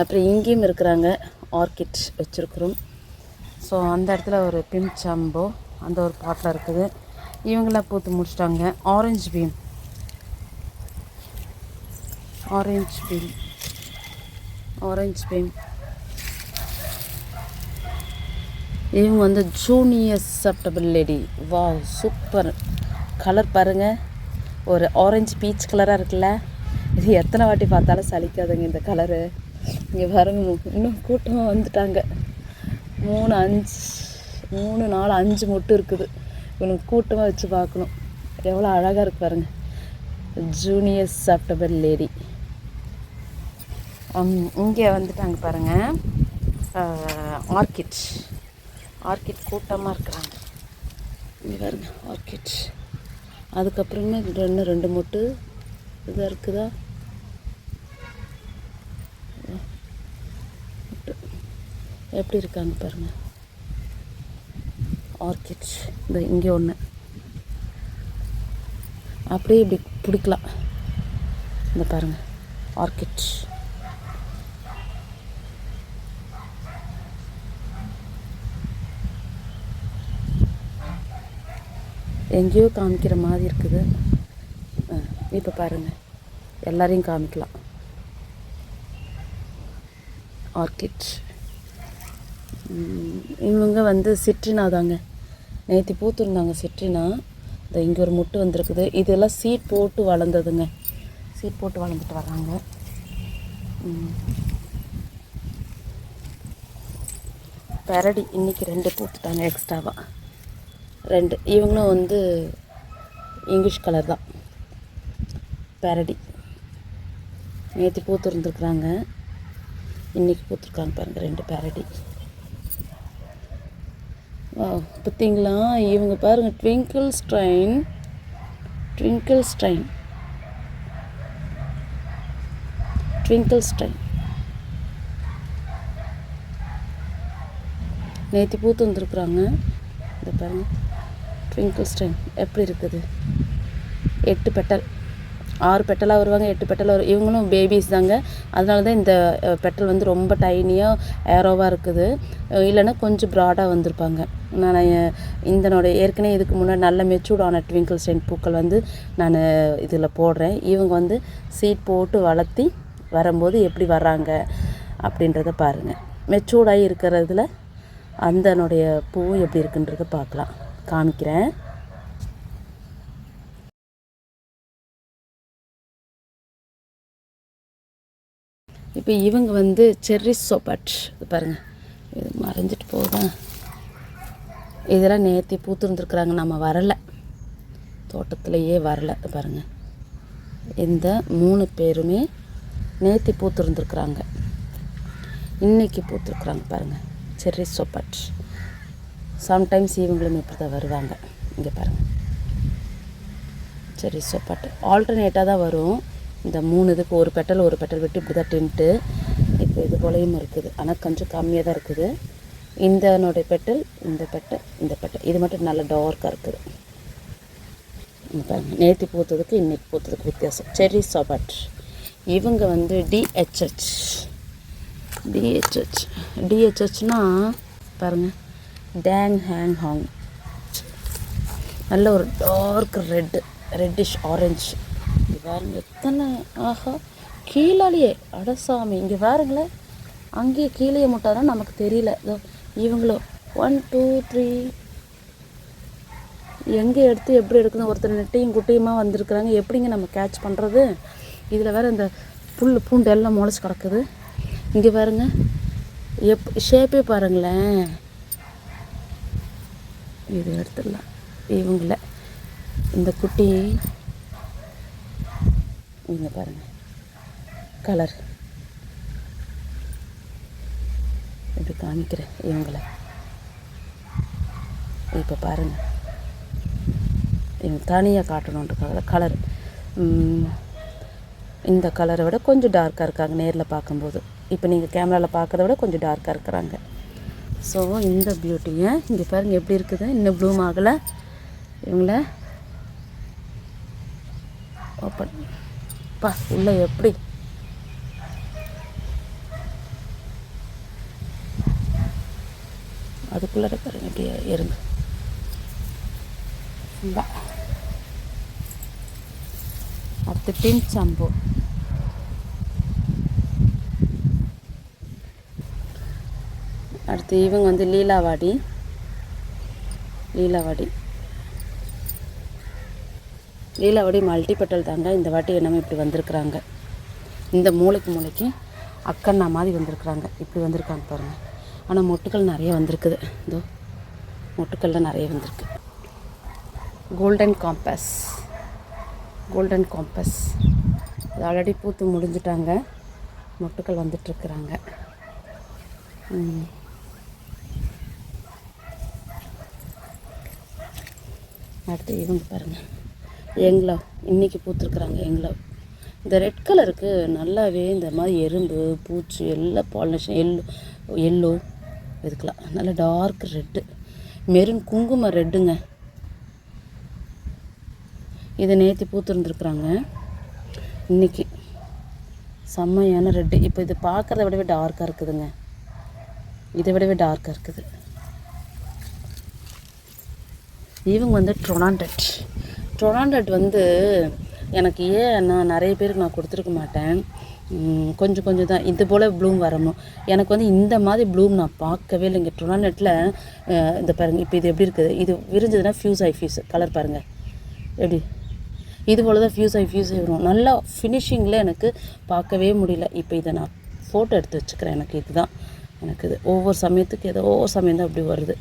அப்புறம் இங்கேயும் இருக்கிறாங்க ஆர்கிட் வச்சுருக்குறோம். ஸோ அந்த இடத்துல ஒரு பிம் சம்போ அந்த ஒரு பாட்டில் இருக்குது. இவங்களாம் பூத்து முடிச்சிட்டாங்க. Orange beam orange beam orange beam இவங்க வந்து ஜூனியர் சப்டபிள் லேடி வா சூப்பர் கலர் பாருங்கள் ஒரு ஆரஞ்சு பீச் கலராக இருக்குல்ல. இது எத்தனை வாட்டி பார்த்தாலும் சலிக்காதுங்க இந்த கலரு இங்கே பாருங்க இன்னும் கூட்டம் வந்துட்டாங்க. மூணு அஞ்சு மூணு நாலு அஞ்சு மொட்டு இருக்குது. இவனுக்கு கூட்டமாக வச்சு பார்க்கணும். எவ்வளோ அழகாக இருக்கு பாருங்க. ஜூனியர் சப்டபிள் லேடி இங்கே வந்துட்டாங்க பாருங்கள் ஆர்கிட் ஆர்கிட் கூட்டமாக இருக்கிறாங்க. இங்கே பாருங்க ஆர்கிட் அதுக்கப்புறமே இன்னும் ரெண்டு மொட்டு. இதாக இருக்குதா? எப்படி இருக்காங்க பாருங்கள் ஆர்கிட்ஸ் இந்த இங்கே ஒன்று அப்படியே இப்படி பிடிக்கலாம். இந்த பாருங்க ஆர்கிட்ஸ் எங்கேயோ காமிக்கிற மாதிரி இருக்குது. இப்போ பாருங்க. எல்லாரையும் காமிக்கலாம். ஆர்கிட்ஸ் இவங்க வந்து சிட்ரினா தாங்க. நேற்று பூத்துருந்தாங்க சிட்ரினா இந்த இங்கே ஒரு முட்டு வந்திருக்குது. இதெல்லாம் சீட் போட்டு வளர்ந்ததுங்க. சீட் போட்டு வளர்ந்துட்டு வராங்க. பெரடி இன்றைக்கி ரெண்டு பூத்துட்டாங்க எக்ஸ்ட்ராவாக ரெண்டு. இவங்களும் வந்து இங்கிலீஷ் கலர் தான். பெரடி. நேற்று பூத்துருந்துருக்குறாங்க. இன்றைக்கி பூத்துருக்காங்க பாருங்கள் ரெண்டு பெரடி. பார்த்தீங்களா இவங்க பாருங்கள் twinkle strain twinkle strain twinkle strain நேற்று பூத்து வந்துருக்குறாங்க. இந்த பாருங்கள் ட்விங்கிள் ஸ்ட்ரைன் எப்படி இருக்குது? எட்டு பெட்டல். ஆறு பெட்டலாக வருவாங்க எட்டு பெட்டலாக வரும் இவங்களும் பேபிஸ் தாங்க. அதனால தான் இந்த பெட்டல் வந்து ரொம்ப டைனியாக ஏரோவாக இருக்குது. இல்லைன்னா கொஞ்சம் ப்ராடாக வந்திருப்பாங்க. நான் இந்தனோட ஏற்கனவே இதுக்கு முன்னாடி நல்ல மெச்சூர்ட் ஆன ட்விங்கிள் ஸ்டைன் பூக்கள் வந்து நான் இதில் போடுறேன். இவங்க வந்து சீட் போட்டு வளர்த்தி வரும்போது எப்படி வர்றாங்க அப்படின்றத பாருங்கள் மெச்சூர்டாகி இருக்கிறதுல அந்தனுடைய பூ எப்படி இருக்குன்றத பார்க்கலாம். காமிக்கிறேன். இப்போ இவங்க வந்து செர்ரி சோபாட் இது பாருங்கள் இது மறைஞ்சிட்டு போகுதா. இதெல்லாம் நேர்த்தி பூத்துருந்துருக்குறாங்க. நம்ம வரலை. தோட்டத்துலேயே வரலை. இது பாருங்கள் இந்த மூணு பேருமே நேர்த்தி பூத்துருந்துருக்குறாங்க. இன்றைக்கி பூத்துருக்குறாங்க பாருங்கள் செர்ரி சோபாட் சம்டைம்ஸ் இவங்களும் இப்படி தான் வருவாங்க. இங்கே பாருங்கள் செர்ரி சோப்பாட்டு ஆல்டர்னேட்டாக தான் வரும். இந்த மூணு இதுக்கு ஒரு பெட்டல் ஒரு பெட்டல் விட்டு இப்படி தான் டின்ட்டு இப்போ இது போலையும் இருக்குது. ஆனால் கொஞ்சம் கம்மியாக தான் இருக்குது. இந்தனுடைய பெட்டல் இந்த பெட்டல் இந்த பெட்டல். இது மட்டும் நல்ல டார்க்காக இருக்குது. பாருங்கள் நேற்று பூத்ததுக்கு இன்றைக்கி பூத்ததுக்கு வித்தியாசம். செரி சாப்பாட் இவங்க வந்து டிஹெச்ஹெச் டிஹெச்ஹெச் டிஹெச்ஹெச்னா பாருங்கள் டேங் ஹேங் ஹாங் நல்ல ஒரு டார்க் ரெட்டு ரெட்டிஷ் ஆரஞ்சு இங்கே பாருங்க எத்தனை ஆகா கீழாலேயே. அடசாமி இங்கே பாருங்களேன். அங்கேயே கீழே முட்டாதான் நமக்கு தெரியல. இதோ இவங்களும் ஒன் டூ த்ரீ எங்கே எடுத்து எப்படி எடுக்கணும் ஒருத்தர் நெட்டையும் குட்டையுமா வந்திருக்கிறாங்க. எப்படிங்க நம்ம கேட்ச் பண்ணுறது இதில் வேறு இந்த புல் பூண்டு எல்லாம் முளைச்சி கிடக்குது. இங்கே பாருங்க. எப் ஷேப்பே பாருங்களேன். இது எடுத்துடலாம். இவங்கள இந்த குட்டி நீங்கள் பாருங்கள் கலர் இப்படி காமிக்கிறேன் இவங்களை. இப்போ பாருங்கள் இவங்க தனியாக காட்டணுன்றக்காக கலர் இந்த கலரை விட கொஞ்சம் டார்க்காக இருக்காங்க நேரில் பார்க்கும்போது. இப்போ நீங்கள் கேமராவில் பார்க்குறத விட கொஞ்சம் டார்க்காக இருக்கிறாங்க. ஸோ இந்த பியூட்டியை இங்கே பாருங்கள் எப்படி இருக்குது. இன்னும் ப்ளூம் ஆகலை. இவங்கள ஓப்பன் அப்பா உள்ள எப்படி? அதுக்குள்ளே பாருங்க இப்படி இருங்க. அடுத்து டின் சம்பு. அடுத்து இவங்க வந்து லீலாவாடி. லீலாவாடி. லீலாவாடி மல்டிபட்டல் தாங்க இந்த வாட்டி என்னமோ இப்படி வந்திருக்கிறாங்க. இந்த மூளைக்கு மூளைக்கு அக்கண்ணா மாதிரி வந்திருக்கிறாங்க. இப்படி வந்திருக்காங்க பாருங்கள் ஆனால் மொட்டுக்கள் நிறைய வந்திருக்குது. இதோ மொட்டுக்கள்லாம் நிறைய வந்திருக்கு. கோல்டன் காம்பஸ் கோல்டன் காம்பஸ் இது ஆல்ரெடி பூத்து முடிஞ்சிட்டாங்க. மொட்டுக்கள் வந்துட்டுருக்குறாங்க. அடுத்து இவங்க பாருங்கள் எங்களோ இன்றைக்கி பூத்துருக்குறாங்க எங்களோ. இந்த ரெட் கலருக்கு நல்லாவே இந்த மாதிரி எறும்பு பூச்சி எல்லாம் பாலினேஷன் எல்லோ எல்லோ இதுக்கெலாம் நல்லா டார்க் ரெட்டு மெரூன் குங்கும ரெட்டுங்க இதை நேற்று பூத்துருந்துருக்குறாங்க. இன்றைக்கி செம்மையான ரெட்டு இப்போ இது பார்க்குறத விடவே டார்க்காக இருக்குதுங்க. இதை விடவே டார்க்காக இருக்குது. இவங்க வந்து ட்ரொனாண்டட் ட்ரொனாண்டட் வந்து எனக்கு ஏன் நான் நிறைய பேருக்கு நான் கொடுத்துருக்க மாட்டேன்? கொஞ்சம் கொஞ்சம் தான். இது போல் ப்ளூம் வரணும். எனக்கு வந்து இந்த மாதிரி ப்ளூம் நான் பார்க்கவே இல்லைங்க. ட்ரொனாண்டட்டில் இந்த பாருங்கள் இப்போ இது எப்படி இருக்குது இது விரிஞ்சதுன்னா ஃபியூஸ் ஆகி ஃபியூஸ் கலர் பாருங்கள் எப்படி? இது போல் தான் ஃபியூஸ் ஆகி ஃபியூஸ் ஆகி வரும். நல்லா ஃபினிஷிங்கில் எனக்கு பார்க்கவே முடியல. இப்போ இதை நான் ஃபோட்டோ எடுத்து வச்சுக்கிறேன். எனக்கு இதுதான். எனக்கு இது ஒவ்வொரு சமயத்துக்கு ஏதோ ஒவ்வொரு சமயம் தான் அப்படி வருது.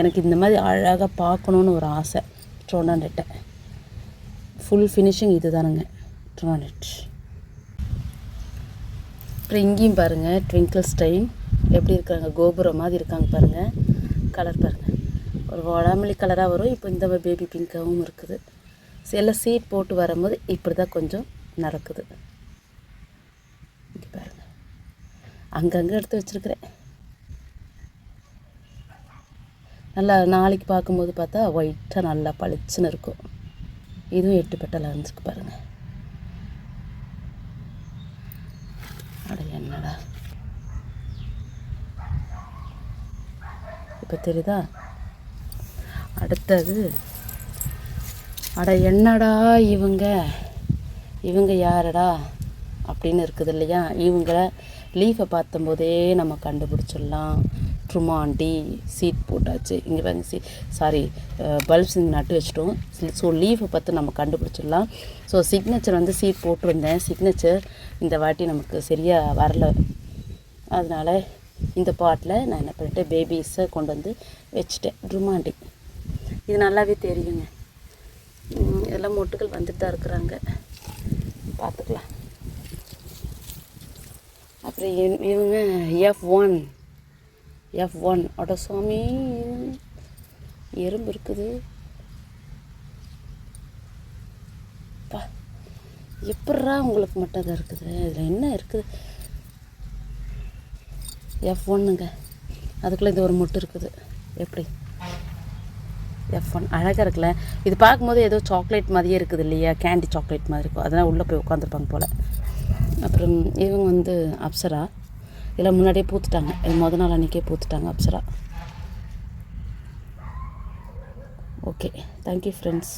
எனக்கு இந்த மாதிரி அழகாக பார்க்கணுன்னு ஒரு ஆசை ட்ரோனானெட்டை ஃபுல் ஃபினிஷிங் இது தானுங்க ட்ரோனானெட் அப்புறம் இங்கேயும் பாருங்கள் ட்விங்கிள் ஸ்டைன் எப்படி இருக்காங்க? கோபுரம் மாதிரி இருக்காங்க பாருங்கள் கலர் பாருங்கள் ஒரு வடாமல்லி கலராக வரும். இப்போ இந்த பேபி பிங்க்காகவும் இருக்குது. சில சீட் போட்டு வரும்போது இப்படி தான் கொஞ்சம் நடக்குது. இங்கே பாருங்கள் அங்கங்கே எடுத்து வச்சுருக்கிறேன். நல்லா நாளைக்கு பார்க்கும்போது பார்த்தா ஒயிட்டாக நல்லா பளிச்சுன்னு இருக்கும். இதுவும் எட்டு பெட்டல் இருந்துருக்கு பாருங்கள் அட என்னடா? இப்போ தெரியுதா? அடுத்தது அட என்னடா இவங்க? இவங்க யாரடா? அப்படின்னு இருக்குது இல்லையா? இவங்களை லீஃபை பார்த்தம்போதே நம்ம கண்டுபிடிச்சிடலாம். ட்ருமாண்டி சீட் போட்டாச்சு. இங்கே பாருங்க சீ சாரி பல்ப்ஸ் இங்கே நட்டு வச்சிட்டோம். ஸோ லீஃபை பார்த்து நம்ம கண்டுபிடிச்சிடலாம். ஸோ சிக்னேச்சர் வந்து சீட் போட்டிருந்தேன். சிக்னேச்சர் இந்த வாட்டி நமக்கு சரியாக வரல. அதனால் இந்த பாட்டில் நான் என்ன பண்ணிட்டேன் பேபிஸை கொண்டு வந்து வச்சுட்டேன். ட்ருமாண்டி இது நல்லாவே தெரியுங்க. எல்லாம் மொட்டுகள் வந்துட்டு தான் இருக்கிறாங்க. பார்த்துக்கலாம். இவங்க எஃப் ஒன் எஃப் ஒன் அட சுவாமி எறும்பு இருக்குது. பா எப்பட்றா உங்களுக்கு மட்டும் தான் இருக்குது? இதில் என்ன இருக்குது? எஃப் ஒன்னுங்க அதுக்குள்ளே இது ஒரு மொட்டு இருக்குது. எப்படி? எஃப் ஒன் அழகாக இருக்குல்ல? இது பார்க்கும்போது ஏதோ சாக்லேட் மாதிரியே இருக்குது இல்லையா? கேண்டி சாக்லேட் மாதிரி இருக்கும். அதெல்லாம் உள்ளே போய் உட்காந்துருப்பாங்க போல். அப்புறம் இவங்க வந்து அப்சரா. இதில் முன்னாடியே பூத்துட்டாங்க. இது நாள் அன்றைக்கே பூத்துட்டாங்க Apsara. Okay. Thank you friends